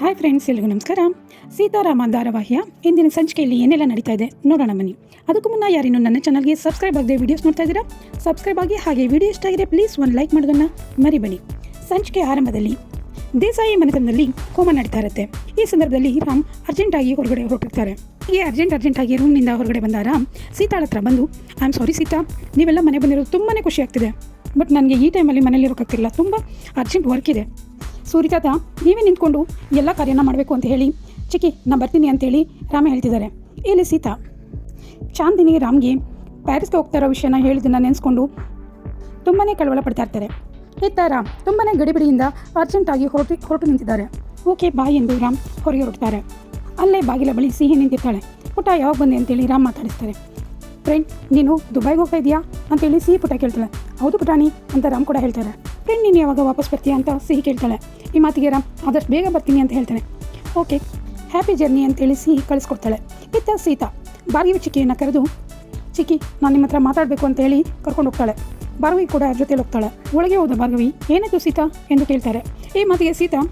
Hi friends ಎಲ್ರಿಗೂ ನಮಸ್ಕಾರ. ಸೀತಾರಾಮ ಧಾರಾವಾಹಿಯ ಇಂದಿನ ಸಂಚಿಕೆಯಲ್ಲಿ ಏನೆಲ್ಲ ನಡೀತಾ ಇದೆ ನೋಡೋಣ ಬನ್ನಿ. ಅದಕ್ಕೂ ಮುನ್ನ ಯಾರಿನ್ನು ನನ್ನ ಚಾನಲ್ಗೆ ಸಬ್ಸ್ಕ್ರೈಬ್ ಆಗದೆ ವಿಡಿಯೋಸ್ ನೋಡ್ತಾ ಇದ್ದೀರಾ? ಸಬ್ಸ್ಕ್ರೈಬ್ ಆಗಿ ಹಾಗೆ ವಿಡಿಯೋ ಇಷ್ಟ ಆಗಿದೆ ಪ್ಲೀಸ್ ಒಂದು ಲೈಕ್ ಮಾಡೋದನ್ನ ಮರಿಬೇಡಿ. ಸಂಚಿಕೆ ಆರಂಭದಲ್ಲಿ ದೇಸಾಯಿ ಮನೆತನದಲ್ಲಿ ಹೋಮ ನಡೀತಾ ಇರುತ್ತೆ. ಈ ಸಂದರ್ಭದಲ್ಲಿ ರಾಮ್ ಅರ್ಜೆಂಟಾಗಿ ಹೊರಗಡೆ ಹೊರಟಿರ್ತಾರೆ. ಈ ಅರ್ಜೆಂಟ್ ಅರ್ಜೆಂಟಾಗಿ ರೂಮ್ನಿಂದ ಹೊರಗಡೆ ಬಂದ ರಾಮ್ ಸೀತಾಳ ಹತ್ರ ಬಂದು ಐ ಆಮ್ ಸಾರಿ ಸೀತಾ, ನೀವೆಲ್ಲ ಮನೆ ಬಂದಿರೋದು ತುಂಬಾ ಖುಷಿ ಆಗ್ತಿದೆ. ಬಟ್ ನನಗೆ ಈ ಟೈಮಲ್ಲಿ ಮನೇಲಿ ಇರೋಕ್ಕಾಗ್ತಿಲ್ಲ. ತುಂಬ ಅರ್ಜೆಂಟ್ ವರ್ಕ್ ಇದೆ. ಸೂರಿತಾತ ನೀವೇ ನಿಂತ್ಕೊಂಡು ಎಲ್ಲ ಕಾರ್ಯನ ಮಾಡಬೇಕು ಅಂತ ಹೇಳಿ ಚಿಕ್ಕಿ, ನಾ ಬರ್ತೀನಿ ಅಂತೇಳಿ ರಾಮ ಹೇಳ್ತಿದ್ದಾರೆ. ಇಲ್ಲಿ ಸೀತಾ, ಚಾಂದಿನಿ ರಾಮ್ಗೆ ಪ್ಯಾರಿಸ್ಗೆ ಹೋಗ್ತಾ ಇರೋ ವಿಷಯನ ಹೇಳಿದ್ದನ್ನು ನೆನೆಸ್ಕೊಂಡು ತುಂಬಾ ಕಳವಳ ಪಡ್ತಾ ಇರ್ತಾರೆ. ಇತ್ತ ರಾಮ್ ತುಂಬಾ ಗಡಿಬಿಡಿಯಿಂದ ಅರ್ಜೆಂಟಾಗಿ ಹೊರಟು ಹೊರಟು ನಿಂತಿದ್ದಾರೆ. ಓಕೆ ಬಾಯ್ ಎಂದು ರಾಮ್ ಹೊರಗೆ ಹೊರಡ್ತಾರೆ ಅಲ್ಲೇ ಬಾಗಿಲ ಬಳಿ ಸಿಹಿ ನಿಂತಿರ್ತಾಳೆ. ಪುಟ ಯಾವಾಗ ಬಂದೆ ಅಂತೇಳಿ ರಾಮ್ ಮಾತಾಡಿಸ್ತಾರೆ. ಫ್ರೆಂಡ್, ನೀನು ದುಬೈಗೆ ಹೋಗ್ತಾ ಇದೆಯಾ? ಅಂತೇಳಿ ಸಿಹಿ ಪುಟ ಕೇಳ್ತಾಳೆ. ಹೌದು ಪುಟಾಣಿ, ಅಂತ ರಾಮ್ ಕೂಡ ಹೇಳ್ತಾರೆ. ಫ್ರೆಂಡ್ ನೀನು ಯಾವಾಗ ವಾಪಸ್ ಬರ್ತೀಯ ಅಂತ ಸಿಹಿ ಕೇಳ್ತಾಳೆ. ಈ ಮಾತಿಗೆ ರಾಮ್ ಆದಷ್ಟು ಬೇಗ ಬರ್ತೀನಿ ಅಂತ ಹೇಳ್ತಾನೆ. ಓಕೆ ಹ್ಯಾಪಿ ಜರ್ನಿ ಅಂತೇಳಿ ಸಿಹಿ ಕಳಿಸ್ಕೊಡ್ತಾಳೆ. ಇತ್ತ ಸೀತಾ, ಭಾರ್ಗವಿ ಚಿಕ್ಕಿಯನ್ನು ಕರೆದು, ಚಿಕ್ಕಿ, ನಾನು ನಿಮ್ಮ ಹತ್ರ ಮಾತಾಡಬೇಕು ಅಂತ ಹೇಳಿ ಕರ್ಕೊಂಡು ಹೋಗ್ತಾಳೆ. ಭಾರ್ಗವಿ ಕೂಡ ಜೊತೆಲಿ ಹೋಗ್ತಾಳೆ. ಒಳಗೆ ಹೋದ ಭಾರ್ಗವಿ, ಏನಾಯ್ತು ಸೀತಾ? ಎಂದು ಕೇಳ್ತಾರೆ. ಈ ಮಾತಿಗೆ ಸೀತಾ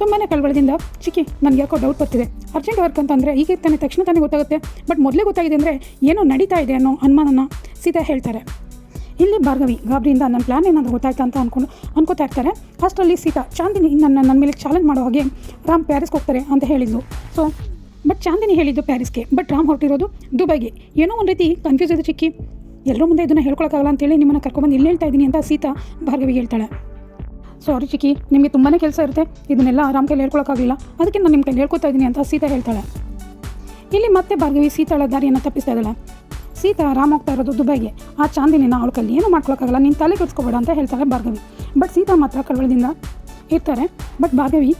ತುಂಬಾ ಕಳವಳದಿಂದ, ಚಿಕ್ಕಿ, ನನಗೆ ಯಾಕೋ ಡೌಟ್ ಬರ್ತಿದೆ. ಅರ್ಜೆಂಟ್ ವರ್ಕ್ ಅಂತಂದರೆ ಈಗ ತಾನೇ, ತಕ್ಷಣ ತಾನೇ ಗೊತ್ತಾಗುತ್ತೆ. ಬಟ್ ಮೊದಲೇ ಗೊತ್ತಾಗಿದೆ ಅಂದರೆ ಏನೋ ನಡೀತಾ ಇದೆ ಅನ್ನೋ ಅನುಮಾನನ ಸೀತಾ ಹೇಳ್ತಾರೆ. ಇಲ್ಲಿ ಭಾರ್ಗವಿ, ಗಾಬರಿಯಿಂದ ನನ್ನ ಪ್ಲ್ಯಾನ್ ಏನಾದರೂ ಗೊತ್ತಾಯ್ತಾ ಅಂತ ಅನ್ಕೊಂಡು ಅನ್ಕೋತಾ ಇರ್ತಾರೆ. ಅಷ್ಟರಲ್ಲಿ ಸೀತಾ, ಚಾಂದಿನಿ ನನ್ನ ನನ್ನ ಮೇಲೆ ಚಾಲೆಂಜ್ ಮಾಡೋ ಹಾಗೆ ರಾಮ್ ಪ್ಯಾರಿಸ್ಗೆ ಹೋಗ್ತಾರೆ ಅಂತ ಹೇಳಿದ್ಲು. ಸೊ ಬಟ್ ಚಾಂದಿನಿ ಹೇಳಿದ್ದು ಪ್ಯಾರಿಸ್ಗೆ ಬಟ್ ರಾಮ್ ಹೊರಟಿರೋದು ದುಬೈಗೆ. ಏನೋ ಒಂದು ರೀತಿ ಕನ್ಫ್ಯೂಸ್ ಇದೆ ಚಿಕ್ಕಿ. ಎಲ್ಲರ ಮುಂದೆ ಇದನ್ನು ಹೇಳ್ಕೊಳಕ್ಕಾಗಲ್ಲ ಅಂತೇಳಿ ನಿಮ್ಮನ್ನು ಕರ್ಕೊಂಬಂದು ಇಲ್ಲಿ ಹೇಳ್ತಾ ಇದ್ದೀನಿ ಅಂತ ಸೀತಾ ಭಾರ್ಗವಿಗೆ ಹೇಳ್ತಾಳೆ. ಸಾರಿ ಚಿಕ್ಕಿ, ನಿಮಗೆ ತುಂಬಾ ಕೆಲಸ ಇರುತ್ತೆ. ಇದನ್ನೆಲ್ಲ ಆರಾಮ್ ಕೈಲಿ ಹೇಳ್ಕೊಳಕ್ಕಾಗಲಿಲ್ಲ. ಅದಕ್ಕೆ ನಾನು ನಿಮ್ಮ ಕೈಲಿ ಹೇಳ್ಕೊತಾ ಇದ್ದೀನಿ ಅಂತ ಸೀತಾ ಹೇಳ್ತಾಳೆ. ಇಲ್ಲಿ ಮತ್ತೆ ಭಾರ್ಗವಿ ಸೀತಾಳ ದಾರಿಯನ್ನು ತಪ್ಪಿಸ್ತಾ ಇದ್ದಾಳೆ. ಸೀತಾ ರಾಮ್ ಹೋಗ್ತಾ ಇರೋದು ದುಬೈಗೆ. ಆ ಚಾಂದಿನಿನ ಅವಳ ಕೈಲಿ ಏನು ಮಾಡ್ಕೊಳಕ್ಕಾಗಲ್ಲ, ನೀನು ತಲೆ ಕೆಡ್ಸ್ಕೊಬೇಡ ಅಂತ ಹೇಳ್ತಾಳೆ ಭಾರ್ಗವಿ. ಬಟ್ ಸೀತಾ ಮಾತ್ರ ಕಳವಳದಿಂದ ಇರ್ತಾರೆ. ಬಟ್ ಭಾರ್ಗವಿ,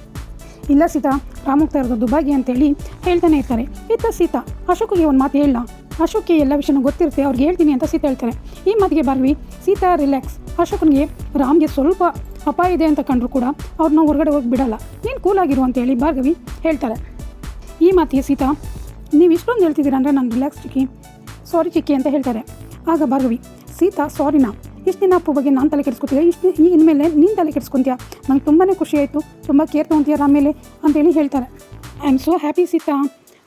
ಇಲ್ಲ ಸೀತಾ, ರಾಮ್ ಹೋಗ್ತಾ ಇರೋದು ದುಬೈಗೆ ಅಂತೇಳಿ ಹೇಳ್ತಾನೆ ಇರ್ತಾರೆ. ಇತ್ತ ಸೀತಾ, ಅಶೋಕಿಗೆ ಒಂದು ಮಾತು ಹೇಳಲ್ಲ ಅಶೋಕ್ಗೆ ಎಲ್ಲ ವಿಷಯನೂ ಗೊತ್ತಿರುತ್ತೆ, ಅವ್ರಿಗೆ ಹೇಳ್ತೀನಿ ಅಂತ ಸೀತಾ ಹೇಳ್ತಾರೆ. ಈ ಮಾತಿಗೆ ಭಾರ್ಗವಿ, ಸೀತಾ ರಿಲ್ಯಾಕ್ಸ್ ಅಶೋಕನಿಗೆ ರಾಮ್ಗೆ ಸ್ವಲ್ಪ ಅಪಾಯ ಇದೆ ಅಂತ ಕಂಡ್ರು ಕೂಡ ಅವ್ರನ್ನ ಹೊರಗಡೆ ಹೋಗಿ ಬಿಡಲ್ಲ. ನೀನು ಕೂಲಾಗಿರು ಅಂತೇಳಿ ಭಾರ್ಗವಿ ಹೇಳ್ತಾರೆ. ಈ ಮಾತಿಗೆ ಸೀತಾ, ನೀವು ಇಷ್ಟೊಂದು ಹೇಳ್ತಿದ್ದೀರಾ ಅಂದರೆ ನಾನು ರಿಲ್ಯಾಕ್ಸ್ ಚಿಕ್ಕಿ. ಸಾರಿ ಚಿಕ್ಕಿ ಅಂತ ಹೇಳ್ತಾರೆ. ಆಗ ಭಾರ್ಗವಿ, ಸೀತಾ ಸಾರಿನಾ ಇಷ್ಟು ದಿನ ಅಪ್ಪು ಬಗ್ಗೆ ನಾನು ತಲೆ ಕೆಡಿಸ್ಕೊತೀಯ? ಇಷ್ಟು ಈ ಇನ್ಮೇಲೆ ನೀನು ತಲೆ ಕೆಡಿಸ್ಕೊಂತೀಯ? ನಂಗೆ ತುಂಬಾ ಖುಷಿ ಆಯಿತು. ತುಂಬ ಕೇರ್ ತೊಗೊತೀಯ ಆಮೇಲೆ ಅಂತೇಳಿ ಹೇಳ್ತಾರೆ. I am so happy Sita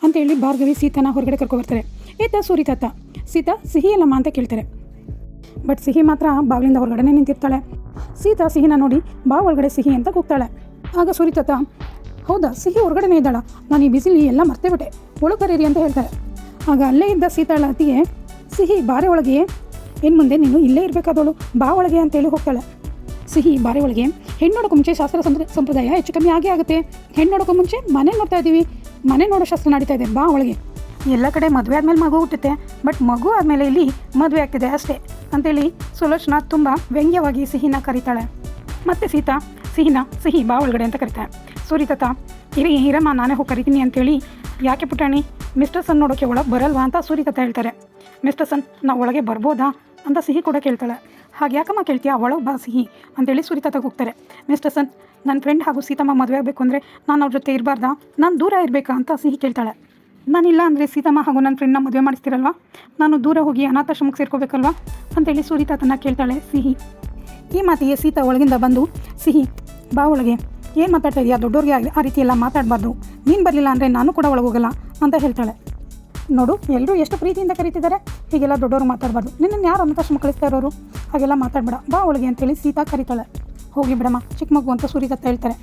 ಅಂತೇಳಿ ಭಾರ್ಗವಿ ಸೀತಾನ ಹೊರಗಡೆ ಕರ್ಕೊಬರ್ತಾರೆ ಏತ ಸೂರಿತಾತ ಸೀತಾ, ಸಿಹಿ ಅಲ್ಲಮ್ಮ ಅಂತ ಕೇಳ್ತಾರೆ. ಬಟ್ ಸಿಹಿ ಮಾತ್ರ ಬಾಗಿಲಿಂದ ಹೊರಗಡೆ ನಿಂತಿರ್ತಾಳೆ. ಸೀತಾ, ಸಿಹಿನ ನೋಡಿ, ಬಾ ಒಳಗಡೆ ಸಿಹಿ ಅಂತ ಕೂಗ್ತಾಳೆ. ಆಗ ಸುರಿತಾತ ಹೌದಾ? ಸಿಹಿ ಹೊರಗಡೆನೇ ಇದ್ದಾಳ? ನಾನು ಈ ಬಿಸಿಲಿ ಎಲ್ಲ ಮರ್ತೇಬಿಟ್ಟೆ ಒಳಗೆ ಕರೀರಿ ಅಂತ ಹೇಳ್ತಾರೆ. ಆಗ ಅಲ್ಲೇ ಇದ್ದ ಸೀತಾಳ ಅತಿಗೆ ಸಿಹಿ ಬಾರೆ ಒಳಗೆ ಏನು ಮುಂದೆ, ನೀನು ಇಲ್ಲೇ ಇರಬೇಕಾದವಳು, ಬಾ ಒಳಗೆ ಅಂತೇಳಿ ಹೋಗ್ತಾಳೆ. ಸಿಹಿ ಬಾರೆ ಒಳಗೆ ಹೆಣ್ಣು ನೋಡೋಕೆ ಮುಂಚೆ ಶಾಸ್ತ್ರ ಸಂಪ್ರ, ಸಂಪ್ರದಾಯ ಹೆಚ್ಚು ಕಮ್ಮಿ ಆಗೇ ಆಗುತ್ತೆ. ಹೆಣ್ಣು ನೋಡೋಕೆ ಮುಂಚೆ ಮನೆ ನೋಡ್ತಾ ಇದ್ದೀವಿ. ಮನೆ ನೋಡೋ ಶಾಸ್ತ್ರ ನಡೀತಾ ಇದೆ, ಬಾ ಒಳಗೆ. ಎಲ್ಲ ಕಡೆ ಮದುವೆ ಆದಮೇಲೆ ಮಗು ಹುಟ್ಟುತ್ತೆ. ಬಟ್ ಮಗು ಆದಮೇಲೆ ಇಲ್ಲಿ ಮದುವೆ ಆಗ್ತಿದೆ ಅಷ್ಟೇ ಅಂತೇಳಿ ಸುಲೋಚನಾ ತುಂಬ ವ್ಯಂಗ್ಯವಾಗಿ ಸಿಹಿನ ಕರೀತಾಳೆ. ಮತ್ತು ಸೀತಾ, ಸಿಹಿನ, ಸಿಹಿ ಬಾ ಒಳಗಡೆ ಅಂತ ಕರಿತಾಳೆ. ಸೂರಿತತ ಇರಿ ಹಿರಮ್ಮ, ನಾನೇ ಹೋಗಿ ಕರಿತೀನಿ ಅಂತೇಳಿ ಯಾಕೆ ಪುಟಾಣಿ? ಮಿಸ್ಟರ್ ಸನ್ ನೋಡೋಕ್ಕೆ ಒಳಗೆ ಬರಲ್ವಾ ಅಂತ ಸೂರಿತತ ಹೇಳ್ತಾರೆ. ಮಿಸ್ಟರ್ ಸನ್ ನಾವು ಒಳಗೆ ಬರ್ಬೋದಾ? ಅಂತ ಸಿಹಿ ಕೂಡ ಕೇಳ್ತಾಳೆ. ಹಾಗೆ ಯಾಕಮ್ಮ ಕೇಳ್ತೀಯಾ? ಒಳಗೆ ಬಾ ಸಿಹಿ, ಅಂತೇಳಿ ಸುರಿತಾತ ಹೋಗ್ತಾರೆ. ಮಿಸ್ಟರ್ ಸನ್ ನನ್ನ ಫ್ರೆಂಡ್ ಹಾಗೂ ಸೀತಮ್ಮ ಮದುವೆ ಆಗಬೇಕು ಅಂದರೆ ನಾನು ಅವ್ರ ಜೊತೆ ಇರಬಾರ್ದಾ? ನಾನು ದೂರ ಇರಬೇಕಾ? ಅಂತ ಸಿಹಿ ಕೇಳ್ತಾಳೆ. ನಾನಿಲ್ಲ ಅಂದರೆ ಸೀತಮ್ಮ ಹಾಗೂ ನನ್ನ ಫ್ರೆಂಡ್ನ ಮದುವೆ ಮಾಡಿಸ್ತಿರಲ್ವಾ? ನಾನು ದೂರ ಹೋಗಿ ಅನಾಥಾಶ್ರಮಕ್ಕೆ ಸೇರ್ಕೋಬೇಕಲ್ವಾ? ಅಂತೇಳಿ ಸುರಿತಾತನ ಕೇಳ್ತಾಳೆ ಸಿಹಿ. ಈ ಮಾತಿಗೆ ಸೀತಾ ಒಳಗಿಂದ ಬಂದು, ಸಿಹಿ, ಬಾ ಒಳಗೆ. ಏನು ಮಾತಾಡ್ತಾ ಇದೆಯಾ? ದೊಡ್ಡವ್ರಿಗೆ ಆ- ಆ ರೀತಿ ಎಲ್ಲ ಮಾತಾಡಬಾರ್ದು. ನೀನು ಬರಲಿಲ್ಲ ಅಂದರೆ ನಾನು ಕೂಡ ಒಳಗೆ ಹೋಗಲ್ಲ ಅಂತ ಹೇಳ್ತಾಳೆ. ನೋಡು ಎಲ್ಲರೂ ಎಷ್ಟು ಪ್ರೀತಿಯಿಂದ ಕರೀತಿದ್ದಾರೆ? ಹೀಗೆಲ್ಲ ದೊಡ್ಡವರು ಮಾತಾಡಬಾರ್ದು. ನಿನ್ನನ್ನು ಯಾರು ಅನಾಥಾಶ್ರಮ ಕಳಿಸ್ತಾ ಇರೋರು? ಹಾಗೆಲ್ಲ ಮಾತಾಡಬೇಡ. ಬಾ ಒಳಗೆ ಅಂತೇಳಿ ಸೀತಾ ಕರೀತಾಳೆ. ಹೋಗಿ ಬಿಡಮ್ಮ, ಚಿಕ್ಕ ಮಗು ಅಂತ ಸೂರಿ ತತ್ತ ಹೇಳ್ತಾರೆ.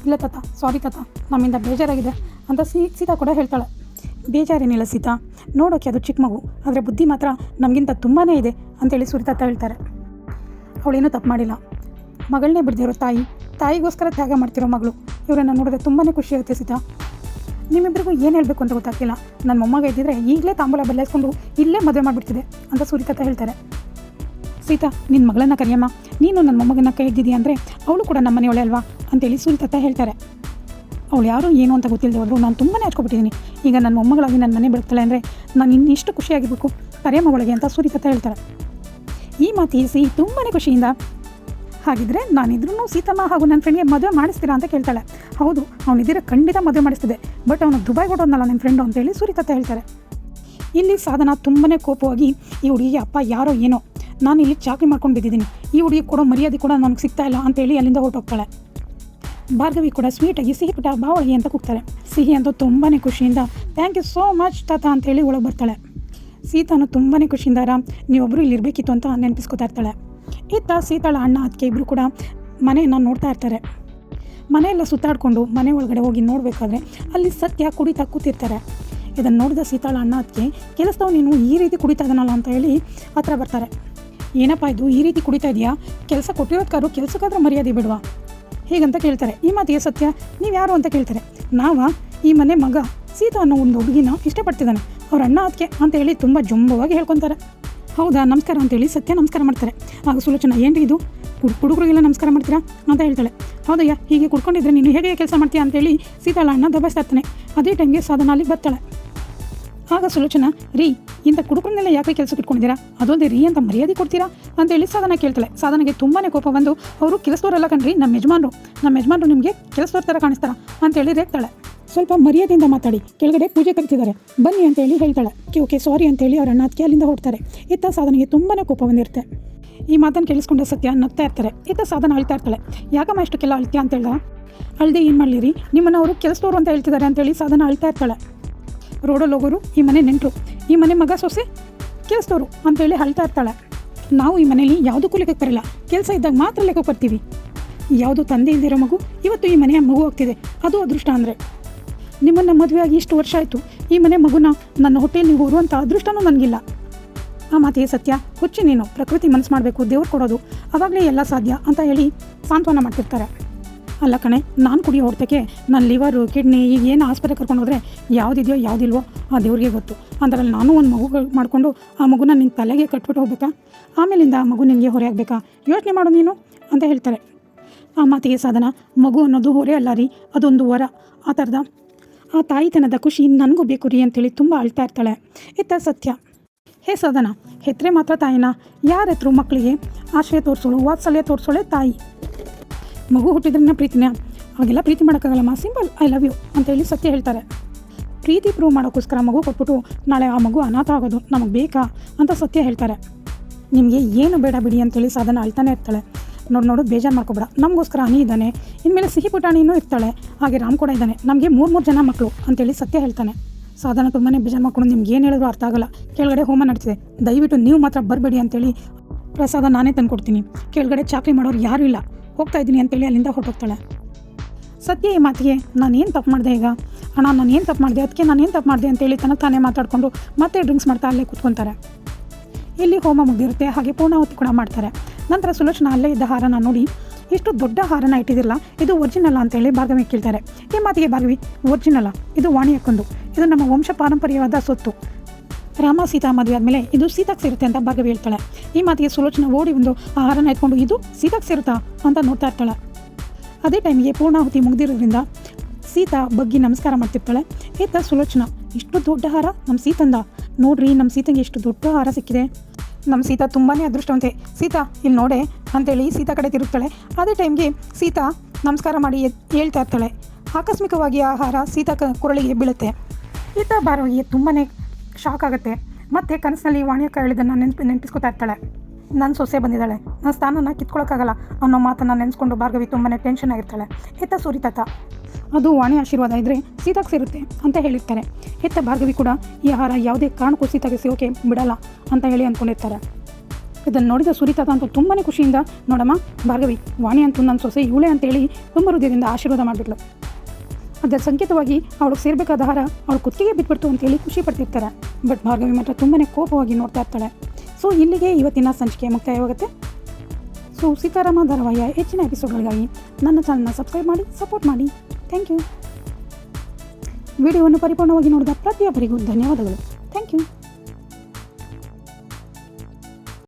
ಇಲ್ಲ ತಾತ ಸಾರಿ ತಾತ, ನಮ್ಮಿಂದ ಬೇಜಾರಾಗಿದೆ ಅಂತ ಸೀ ಸೀತಾ ಕೂಡ ಹೇಳ್ತಾಳೆ. ಬೇಜಾರೇನಿಲ್ಲ ಸೀತಾ, ನೋಡೋಕೆ ಅದು ಚಿಕ್ಕ ಮಗು, ಆದರೆ ಬುದ್ಧಿ ಮಾತ್ರ ನಮಗಿಂತ ತುಂಬಾ ಇದೆ ಅಂತೇಳಿ ಸೂರಿ ತಾತ ಹೇಳ್ತಾರೆ. ಅವಳೇನೂ ತಪ್ಪು ಮಾಡಿಲ್ಲ. ಮಗಳನ್ನೇ ಬಿಡ್ದಿರೋ ತಾಯಿ ತಾಯಿಗೋಸ್ಕರ ತ್ಯಾಗ ಮಾಡ್ತಿರೋ ಮಗಳು. ಇವರನ್ನು ನೋಡಿದ್ರೆ ತುಂಬಾ ಖುಷಿ ಆಗುತ್ತೆ ಸೀತಾ. ನಿಮ್ಮಿಬ್ಬರಿಗೂ ಏನು ಹೇಳಬೇಕು ಅಂತ ಗೊತ್ತಾಗ್ತಿಲ್ಲ ನನ್ನ ಮೊಮ್ಮಗ ಇದ್ದಿದ್ರೆ ಈಗಲೇ ತಾಂಬೂಲ ಬದಲಾಯಿಸ್ಕೊಂಡು ಇಲ್ಲೇ ಮದುವೆ ಮಾಡಿಬಿಡ್ತಿದೆ ಅಂತ ಸೂರಿತಾತ ಹೇಳ್ತಾರೆ. ಸೀತಾ ನಿನ್ನ ಮಗಳನ್ನ ಕರಿಯಮ್ಮ. ನೀನು ನನ್ನ ಮೊಮ್ಮಗನ ಕೈ ಹಿಡ್ದಿದ್ಯಾ ಅಂದರೆ ಅವಳು ಕೂಡ ನಮ್ಮ ಮನೆಯವಳೆ ಅಲ್ವಾ ಅಂತೇಳಿ ಸೂರಿತಾತ ಹೇಳ್ತಾರೆ. ಅವಳು ಯಾರು ಏನು ಅಂತ ಗೊತ್ತಿಲ್ಲದೆ ಹೋದ್ರು ನಾನು ತುಂಬಾ ಹಚ್ಕೊಬಿಟ್ಟಿದ್ದೀನಿ ಈಗ ನನ್ನ ಮೊಮ್ಮಗಳಾಗಿ ನನ್ನ ಮನೆ ಬಿಡ್ತಾಳೆ ಅಂದರೆ ನಾನು ಇನ್ನಿಷ್ಟು ಖುಷಿಯಾಗಿರ್ಬೇಕು. ಕರಿಯಮ್ಮ ಒಳಗೆ ಅಂತ ಸೂರಿತಾತ ಹೇಳ್ತಾರೆ. ಈ ಮಾತು ಸಿಹಿ ತುಂಬಾ ಖುಷಿಯಿಂದ ಹಾಗಿದ್ರೆ ನಾನಿದ್ರೂ ಸೀತಮ್ಮ ಹಾಗೂ ನನ್ನ ಫ್ರೆಂಡ್ಗೆ ಮದುವೆ ಮಾಡಿಸ್ತೀರಾ ಅಂತ ಕೇಳ್ತಾಳೆ. ಹೌದು ಅವನಿದ್ದೀರ ಖಂಡಿತ ಮದುವೆ ಮಾಡಿಸ್ತಿದೆ. ಬಟ್ ಅವನು ದುಬೈ ಕೊಡೋದ್ನಲ್ಲ ನಿಮ್ಮ ಫ್ರೆಂಡು ಅಂತೇಳಿ ಸುರಿತತ್ತ ಹೇಳ್ತಾರೆ. ಇಲ್ಲಿ ಸಾಧನ ತುಂಬನೇ ಕೋಪವಾಗಿ, ಈ ಹುಡುಗಿಗೆ ಅಪ್ಪ ಯಾರೋ ಏನೋ, ನಾನು ಇಲ್ಲಿ ಚಾಕರಿ ಮಾಡ್ಕೊಂಡು ಬಿದ್ದಿದ್ದೀನಿ. ಈ ಹುಡುಗಿ ಕೊಡೋ ಮರ್ಯಾದೆ ಕೂಡ ನನಗೆ ಸಿಗ್ತಾ ಇಲ್ಲ ಅಂತೇಳಿ ಅಲ್ಲಿಂದ ಹೊರಟೋಗ್ತಾಳೆ. ಭಾರ್ಗವಿ ಕೂಡ ಸ್ವೀಟಾಗಿ ಸಿಹಿ ಪುಟ ಬಾವಳಿಗೆ ಅಂತ ಕೂಗ್ತಾಳೆ. ಸಿಹಿ ಅಂತ ತುಂಬಾ ಖುಷಿಯಿಂದ ಥ್ಯಾಂಕ್ ಯು ಸೋ ಮಚ್ ತಾತ ಅಂತೇಳಿ ಒಳಗೆ ಬರ್ತಾಳೆ. ಸೀತಾನು ತುಂಬಾ ಖುಷಿಯಿಂದ, ರಾಮ್ ನೀವೊಬ್ಬರು ಇಲ್ಲಿರಬೇಕಿತ್ತು ಅಂತ ನೆನಪಿಸ್ಕೊತಾ ಇರ್ತಾಳೆ. ಇತ್ತ ಸೀತಾಳ ಅಣ್ಣ ಅದಕ್ಕೆ ಇಬ್ಬರು ಕೂಡ ಮನೆಯನ್ನು ನೋಡ್ತಾ ಇರ್ತಾರೆ. ಮನೆಯೆಲ್ಲ ಸುತ್ತಾಡಿಕೊಂಡು ಮನೆ ಒಳಗಡೆ ಹೋಗಿ ನೋಡಬೇಕಾದ್ರೆ ಅಲ್ಲಿ ಸತ್ಯ ಕುಡಿತಾ ಕೂತಿರ್ತಾರೆ. ಇದನ್ನು ನೋಡಿದ ಸೀತಾಳ ಅಣ್ಣ ಅದಕ್ಕೆ ಕೆಲಸದವ್ ನೀನು ಈ ರೀತಿ ಕುಡಿತಾ ಇದನ್ನಲ್ಲ ಅಂತ ಹೇಳಿ ಹತ್ರ ಬರ್ತಾರೆ. ಏನಪ್ಪ ಇದು? ಈ ರೀತಿ ಕುಡಿತಾ ಇದೆಯಾ? ಕೆಲಸ ಕೊಟ್ಟಿರೋದ್ಕಾರು ಕೆಲಸಕ್ಕಾದ್ರೂ ಮರ್ಯಾದೆ ಬಿಡುವ? ಹೀಗಂತ ಕೇಳ್ತಾರೆ. ಈ ಮಾತಿಗೆ ಸತ್ಯ? ನೀವು ಯಾರು ಅಂತ ಕೇಳ್ತಾರೆ. ನಾವ ಈ ಮನೆ ಮಗ ಸೀತಾ ಅನ್ನೋ ಒಂದು ಹುಡುಗಿನ ಇಷ್ಟಪಡ್ತಿದ್ದಾನೆ. ಅವ್ರ ಅಣ್ಣ ಅದಕ್ಕೆ ಅಂತ ಹೇಳಿ ತುಂಬ ಜಂಬವಾಗಿ ಹೇಳ್ಕೊತಾರೆ. ಹೌದಾ? ನಮಸ್ಕಾರ ಅಂತೇಳಿ ಸತ್ಯ ನಮಸ್ಕಾರ ಮಾಡ್ತಾರೆ. ಆಗ ಸುಲೋಚನ, ಏನ್ರಿ ಇದು? ಹುಡ್ ಹುಡುಗರಿಗೆಲ್ಲ ನಮಸ್ಕಾರ ಮಾಡ್ತೀರಾ? ಅಂತ ಹೇಳ್ತಾಳೆ. ಹೌದಯ್ಯ, ಹೀಗೆ ಕುಡ್ಕೊಂಡಿದ್ರೆ ನೀನು ಹೇಗೆ ಕೆಲಸ ಮಾಡ್ತೀಯಾ ಅಂತೇಳಿ ಸೀತಾಳ ಅಣ್ಣ ಇರ್ತಾನೆ ಅದೇ ಟೈಮ್ಗೆ ಸಾಧನ ಅಲ್ಲಿ ಬರ್ತಾಳೆ. ಆಗ ಸುಲೋಚನ, ರೀ, ಇಂಥ ಕುಡುಕರನ್ನೆಲ್ಲ ಯಾಕೆ ಕೆಲಸಕ್ಕೆ ಇಟ್ಕೊಂಡಿದ್ದೀರಾ? ಅದೊಂದೇ ರೀ ಅಂತ ಮರ್ಯಾದೆ ಕೊಡ್ತೀರಾ? ಅಂತೇಳಿ ಸಾಧನ ಕೇಳ್ತಾಳೆ. ಸಾಧನೆಗೆ ತುಂಬಾ ಕೋಪ ಬಂದು, ಅವರು ಕೆಲಸದವರೆಲ್ಲ ಕಣ್ರಿ ನಮ್ಮ ಯಜಮಾನರು. ನಮ್ಮ ಯಜಮಾನರು ನಿಮಗೆ ಕೆಲಸದವ್ರ ಥರ ಕಾಣಿಸ್ತಾರ ಅಂತೇಳಿ ರೇಗ್ತಾಳೆ ಸ್ವಲ್ಪ ಮರ್ಯಾದೆಯಿಂದ ಮಾತಾಡಿ. ಕೆಳಗಡೆ ಪೂಜೆ ಕರಿತಿದ್ದಾರೆ. ಬನ್ನಿ ಅಂತೇಳಿ ಹೇಳ್ತಾಳೆ. ಕೆ ಓಕೆ, ಸಾರಿ ಅಂತೇಳಿ ಅವ್ರ ಅಣ್ಣ ಅದಕ್ಕೆ ಅಲ್ಲಿಂದ ಹೊರಡ್ತಾರೆ ಇತ್ತ ಸಾಧನೆಗೆ ತುಂಬಾ ಕೋಪ ಬಂದಿರುತ್ತೆ. ಈ ಮಾತನ್ನು ಕೇಳಿಸ್ಕೊಂಡ ಸತ್ಯ ನಗ್ತಾ ಇರ್ತಾರೆ. ಇತ್ತ ಸಾಧನ ಅಳ್ತಾ ಇರ್ತಾಳೆ. ಯಾಕಮ್ಮ ಇಷ್ಟಕ್ಕೆಲ್ಲ ಅಳ್ತೀಯ ಅಂತ ಹೇಳ್ದ? ಅಳ್ದೆ ಏನು ಮಾಡಲಿರಿ? ನಿಮ್ಮನ್ನು ಅವರು ಕೆಲಸದವರು ಅಂತ ಹೇಳ್ತಿದ್ದಾರೆ ಅಂತೇಳಿ ಸಾಧನ ಅಳ್ತಾ ಇರ್ತಾಳೆ. ರೋಡಲ್ಲಿ ಹೋಗೋರು ಈ ಮನೆ ನೆಂಟರು. ಈ ಮನೆ ಮಗ ಸೊಸೆ ಕೆಲಸದವರು ಅಂತೇಳಿ ಅಳ್ತಾ ಇರ್ತಾಳೆ. ನಾವು ಈ ಮನೇಲಿ ಯಾವುದಕ್ಕೂ ಲೆಕ್ಕಕ್ಕೆ ಬರಲ್ಲ ಕೆಲಸ ಇದ್ದಾಗ ಮಾತ್ರ ಲೆಕ್ಕ ಬರ್ತೀವಿ ಯಾವುದು ತಂದೆ ಇಲ್ದಿರೋ ಮಗು ಇವತ್ತು ಈ ಮನೆಯ ಮಗು ಹೋಗ್ತಿದೆ ಅದು ಅದೃಷ್ಟ ಅಂದರೆ. ನಿಮ್ಮನ್ನು ಮದುವೆಯಾಗಿ ಇಷ್ಟು ವರ್ಷ ಆಯಿತು. ಈ ಮನೆ ಮಗುನ ನನ್ನ ಹೊಟ್ಟೆಯಲ್ಲಿ ನೀವು ಹೊರುವಂಥ ಅದೃಷ್ಟನೂ ನನಗಿಲ್ಲ. ಆ ಮಾತಿಗೆ ಸತ್ಯ, ಹುಚ್ಚಿ ನೀನು. ಪ್ರಕೃತಿ ಮನಸ್ಸು ಮಾಡಬೇಕು, ದೇವ್ರು ಕೊಡೋದು ಅವಾಗಲೇ ಎಲ್ಲ ಸಾಧ್ಯ ಅಂತ ಹೇಳಿ ಸಾಂತ್ವನ ಮಾಡ್ತಿರ್ತಾರೆ. ಅಲ್ಲ ಕಣೆ, ನಾನು ಕುಡಿಯೋ ಹೊಡ್ತಕ್ಕೆ ನನ್ನ ಲಿವರು ಕಿಡ್ನಿ ಈಗ ಏನು ಆಸ್ಪತ್ರೆ ಕರ್ಕೊಂಡು ಹೋದರೆ ಯಾವುದಿದೆಯೋ ಯಾವುದಿಲ್ವೋ ಆ ದೇವ್ರಿಗೆ ಗೊತ್ತು. ಅದರಲ್ಲಿ ನಾನು ಒಂದು ಮಗು ಮಾಡಿಕೊಂಡು ಆ ಮಗುನ ನಿನ್ನ ತಲೆಗೆ ಕಟ್ಬಿಟ್ಟು ಹೋಗ್ಬೇಕಾ? ಆಮೇಲಿಂದ ಆ ಮಗು ನಿನಗೆ ಹೊರೆ ಆಗಬೇಕಾ? ಯೋಚನೆ ಮಾಡು ನೀನು ಅಂತ ಹೇಳ್ತಾರೆ. ಆ ಮಾತಿಗೆ ಸಾಧನ, ಮಗು ಅನ್ನೋದು ಹೊರೆ ಅಲ್ಲ ರೀ, ಅದೊಂದು ವರ. ಆ ಥರದ ಆ ತಾಯಿತನದ ಖುಷಿ ನನಗೂ ಬೇಕು ರೀ ಅಂತೇಳಿ ತುಂಬ ಅಳ್ತಾ ಇರ್ತಾಳೆ. ಇತ್ತ ಸತ್ಯ. ಹೇ ಸದನ, ಹೆತ್ರೆ ಮಾತ್ರ ತಾಯಿನ. ಯಾರ ಮಕ್ಕಳಿಗೆ ಆಶ್ರಯ ತೋರಿಸೋಳು, ವಾತ್ಸಲ್ಯ ತೋರಿಸೋಳೆ ತಾಯಿ. ಮಗು ಹುಟ್ಟಿದ್ರನ್ನ ಪ್ರೀತಿನ? ಹಾಗೆಲ್ಲ ಪ್ರೀತಿ ಮಾಡೋಕ್ಕಾಗಲ್ಲಮ್ಮ? ಸಿಂಪಲ್ ಐ ಲವ್ ಯು ಅಂತೇಳಿ ಸತ್ಯ ಹೇಳ್ತಾರೆ. ಪ್ರೀತಿ ಪ್ರೂವ್ ಮಾಡೋಕ್ಕೋಸ್ಕರ ಮಗು ಕೊಟ್ಬಿಟ್ಟು ನಾಳೆ ಆ ಮಗು ಅನಾಥ ಆಗೋದು ನಮಗೆ ಬೇಕಾ ಅಂತ ಸತ್ಯ ಹೇಳ್ತಾರೆ. ನಿಮಗೆ ಏನು ಬೇಡ ಬಿಡಿ ಅಂತೇಳಿ ಸಾಧನ ಅಳ್ತಾನೆ ಇರ್ತಾಳೆ. ನೋಡು ನೋಡು, ಬೇಜಾರು ಮಾಡ್ಕೊಬೇಡ. ನಮಗೋಸ್ಕರ ಅನಿ ಇದ್ದಾನೆ. ಇನ್ಮೇಲೆ ಸಿಹಿ ಪುಟಾಣಿನೂ ಇರ್ತಾಳೆ. ಹಾಗೆ ರಾಮ್ ಕೂಡ ಇದ್ದಾನೆ. ನಮಗೆ ಮೂರು ಮೂರು ಜನ ಮಕ್ಕಳು ಅಂತೇಳಿ ಸತ್ಯ ಹೇಳ್ತಾನೆ. ಸಾಧಾರಣ ತುಂಬಾ ಬೇಜಾರು ಮಾಡ್ಕೊಂಡು ನಿಮ್ಗೆ ಏನು ಹೇಳಿದ್ರು ಅರ್ಥ ಆಗಲ್ಲ. ಕೆಳಗಡೆ ಹೋಮ ನಡೆಸಿದೆ ದಯವಿಟ್ಟು ನೀವು ಮಾತ್ರ ಬರಬೇಡಿ ಅಂತೇಳಿ ಪ್ರಸಾದ ನಾನೇ ತಂದುಕೊಡ್ತೀನಿ. ಕೆಳಗಡೆ ಚಾಕ್ರಿ ಮಾಡೋರು ಯಾರೂ ಇಲ್ಲ. ಹೋಗ್ತಾ ಇದ್ದೀನಿ ಅಂತೇಳಿ ಅಲ್ಲಿಂದ ಹೊರಟೋಗ್ತಾಳೆ. ಸತ್ಯ, ಈ ಮಾತಿಗೆ ನಾನು ಏನು ತಪ್ಪು ಮಾಡಿದೆ ಈಗ? ಅಣ್ಣ ನಾನು ಏನು ತಪ್ಪು ಮಾಡಿದೆ? ಅದಕ್ಕೆ ನಾನು ಏನು ತಪ್ಪು ಮಾಡಿದೆ ಅಂತೇಳಿ ತನಗೆ ತಾನೇ ಮಾತಾಡಿಕೊಂಡು ಮತ್ತೆ ಡ್ರಿಂಕ್ಸ್ ಮಾಡ್ತಾ ಅಲ್ಲೇ ಕೂತ್ಕೊತಾರೆ. ಇಲ್ಲಿ ಹೋಮ ಮುಗಿದಿರುತ್ತೆ. ಹಾಗೆ ಪೂರ್ಣಾವತಿ ಕೂಡ ಮಾಡ್ತಾರೆ. ನಂತರ ಸುಲೋಚನ ಅಲ್ಲೇ ಇದ್ದ ಹಾರನ ನೋಡಿ, ಇಷ್ಟು ದೊಡ್ಡ ಹಾರನ ಇಟ್ಟಿದ್ದಿಲ್ಲ ಇದು ಒರಿಜಿನಲ್ಲ ಅಂತೇಳಿ ಭಾರ್ಗವಿ ಕೇಳ್ತಾರೆ. ಈ ಮಾತಿಗೆ ಭಾರ್ಗವಿ ಒರಿಜಿನಲ್ಲ ಇದು ವಾಣಿ ಹಾಕೊಂಡು ಇದು ನಮ್ಮ ವಂಶ ಪಾರಂಪರ್ಯವಾದ ಸೊತ್ತು. ರಾಮ ಸೀತಾ ಮದುವೆ ಆದಮೇಲೆ ಇದು ಸೀತಾಕ್ ಸೇರುತ್ತೆ ಅಂತ ಭಾಗವಿ ಹೇಳ್ತಾಳೆ. ಈ ಮಾತಿಗೆ ಸುಲೋಚನ ಓಡಿ ಒಂದು ಆ ಹಾರನ ಎತ್ಕೊಂಡು, ಇದು ಸೀತಾಕ್ ಸೇರುತ್ತಾ? ಅಂತ ನೋಡ್ತಾ ಇರ್ತಾಳೆ. ಅದೇ ಟೈಮಿಗೆ ಪೂರ್ಣಾಹುತಿ ಮುಗ್ದಿರೋದ್ರಿಂದ ಸೀತಾ ಬಗ್ಗಿ ನಮಸ್ಕಾರ ಮಾಡ್ತಿರ್ತಾಳೆ. ಏತ ಸುಲೋಚನ ಇಷ್ಟು ದೊಡ್ಡ ಹಾರ ನಮ್ಮ ಸೀತಂದ? ನೋಡ್ರಿ ನಮ್ಮ ಸೀತಂಗೆ ಎಷ್ಟು ದೊಡ್ಡ ಹಾರ ಸಿಕ್ಕಿದೆ. ನಮ್ಮ ಸೀತಾ ತುಂಬಾ ಅದೃಷ್ಟವಂತೆ, ಸೀತಾ ಇಲ್ಲಿ ನೋಡೆ, ಅಂತೇಳಿ ಸೀತಾ ಕಡೆ ತಿರುಗ್ತಾಳೆ. ಅದೇ ಟೈಮ್ಗೆ ಸೀತಾ ನಮಸ್ಕಾರ ಮಾಡಿ ಹೇಳ್ತಾ ಇರ್ತಾಳೆ. ಆಕಸ್ಮಿಕವಾಗಿ ಆಹಾರ ಹಾರ ಸೀತಾ ಕೊರಳಿಗೆ ಬೀಳುತ್ತೆ. ಈತ ಬಾರವಿಗೆ ತುಂಬಾ ಶಾಕ್ ಆಗುತ್ತೆ. ಮತ್ತೆ ಕನಸಿನಲ್ಲಿ ವಾಣಿಯಕ್ಕ ಹೇಳಿದ್ದನ್ನು ನೆನ್ಪು, ನೆನಪಿಸ್ಕೊತಾ ಇರ್ತಾಳೆ. ನನ್ನ ಸೊಸೆ ಬಂದಿದ್ದಾಳೆ. ನನ್ನ ಸ್ಥಾನನ ಕಿತ್ಕೊಳಕ್ಕಾಗಲ್ಲ. ಅನ್ನೋ ಮಾತನ್ನು ನೆನೆಸ್ಕೊಂಡು ಭಾರ್ಗವಿ ತುಂಬಾ ಟೆನ್ಷನ್ ಆಗಿರ್ತಾಳೆ. ಹಿತ ಸುರಿತಾತ ಅದು ವಾಣಿ ಆಶೀರ್ವಾದ ಇದ್ದರೆ ಸೀತಾಗೆ ಸೇರುತ್ತೆ ಅಂತ ಹೇಳಿರ್ತಾರೆ. ಹೆತ್ತ ಭಾರ್ಗವಿ ಕೂಡ ಈ ಆಹಾರ ಯಾವುದೇ ಕಾರಣಕ್ಕೂ ಸೀತಾಗೆ ಸಿಗೋಕೆ ಬಿಡಲ್ಲ ಅಂತ ಹೇಳಿ ಅಂದ್ಕೊಂಡಿರ್ತಾರೆ ಇದನ್ನು ನೋಡಿದ ಸುರಿತಾತ ಅಂತೂ ತುಂಬಾ ಖುಷಿಯಿಂದ, ನೋಡಮ್ಮ, ಭಾರ್ಗವಿ, ವಾಣಿ ಅಂತೂ ನನ್ನ ಸೊಸೆ ಇವಳೆ ಅಂತೇಳಿ ತುಂಬ ಹೃದಯದಿಂದ ಆಶೀರ್ವಾದ ಮಾಡಿಬಿಟ್ಲು. ಅದರ ಸಂಕೇತವಾಗಿ ಅವಳಿಗೆ ಸೇರಬೇಕಾದ ಆಹಾರ ಅವಳು ಕುತ್ತಿಗೆ ಬಿಟ್ಬಿಡ್ತು ಅಂತೇಳಿ ಖುಷಿ ಪಡ್ತಿರ್ತಾರೆ. ಬಟ್ ಭಾರ್ಗವಿ ಮಾತ್ರ ತುಂಬಾ ಕೋಪವಾಗಿ ನೋಡ್ತಾ ಇರ್ತಾಳೆ. ಸೊ ಇಲ್ಲಿಗೆ ಇವತ್ತಿನ ಸಂಚಿಕೆ ಮುಕ್ತಾಯವಾಗುತ್ತೆ. ಸೊ ಸೀತಾರಾಮ ಧಾರಾವಾಹಿಯ ಹೆಚ್ಚಿನ ಎಪಿಸೋಡ್ಗಳಿಗಾಗಿ ನನ್ನ ಚಾನಲ್ನ ಸಬ್ಸ್ಕ್ರೈಬ್ ಮಾಡಿ ಸಪೋರ್ಟ್ ಮಾಡಿ. ಥ್ಯಾಂಕ್ ಯು ವಿಡಿಯೋವನ್ನು ಪರಿಪೂರ್ಣವಾಗಿ ನೋಡಿದ ಪ್ರತಿಯೊಬ್ಬರಿಗೂ ಧನ್ಯವಾದಗಳು. Thank you